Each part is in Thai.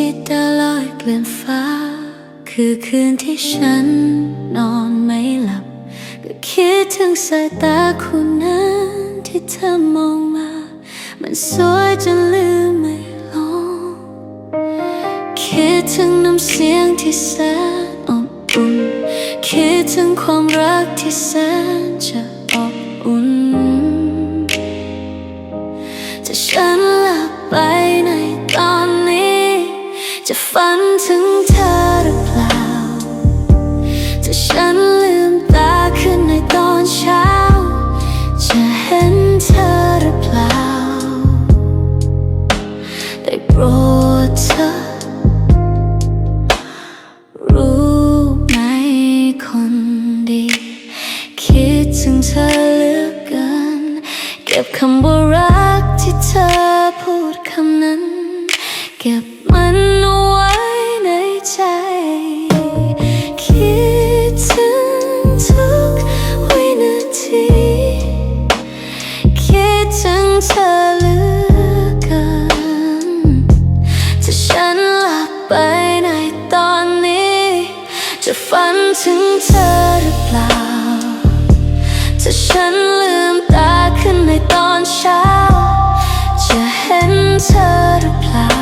ที่ดาลอยเกลื่อนฟ้า คือคืนที่ฉันนอนไม่หลับ ก็คิดถึงสายตาคู่นั้นที่เธอมองมา มันสวยจนลืมไม่ลง คิดถึงน้ำเสียงที่แสนอบอุ่น คิดถึงความรักที่แสนจะอบอุ่น จะฉันหลับไปนตอน จะฝันถึงเธอหรือเปล่าจะฉันลืมตาขึ้นในตอนเช้า จะเห็นเธอหรือเปล่า ได้โปรดเธอ รู้ไหมคนดี คิดถึงเธอเหลือเกิน เก็บคำว่ารักที่เธอพูดคำนั้น เก็บมัน จะฝันถึงเธอหรือเปล่า ถ้าฉันลืมตาขึ้นในตอนเช้า จะเห็นเธอหรือเปล่า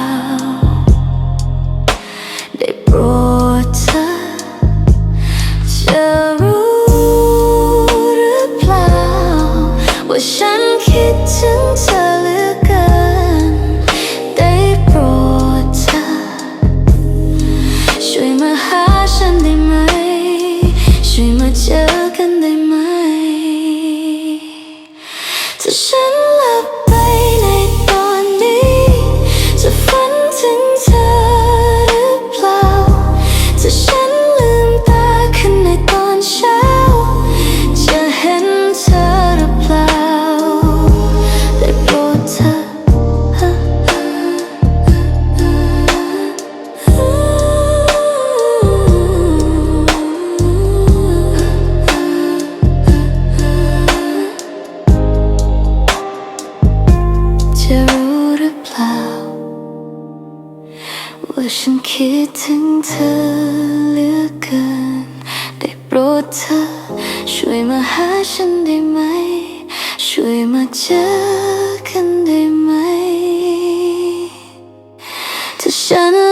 จะรู้หรือเปล่า ว่าฉันคิดถึงเธอเหลือเกิน ได้โปรดเธอ ช่วยมาหาฉันได้ไหม ช่วยมาเจอกันได้ไหมถ้าฉัน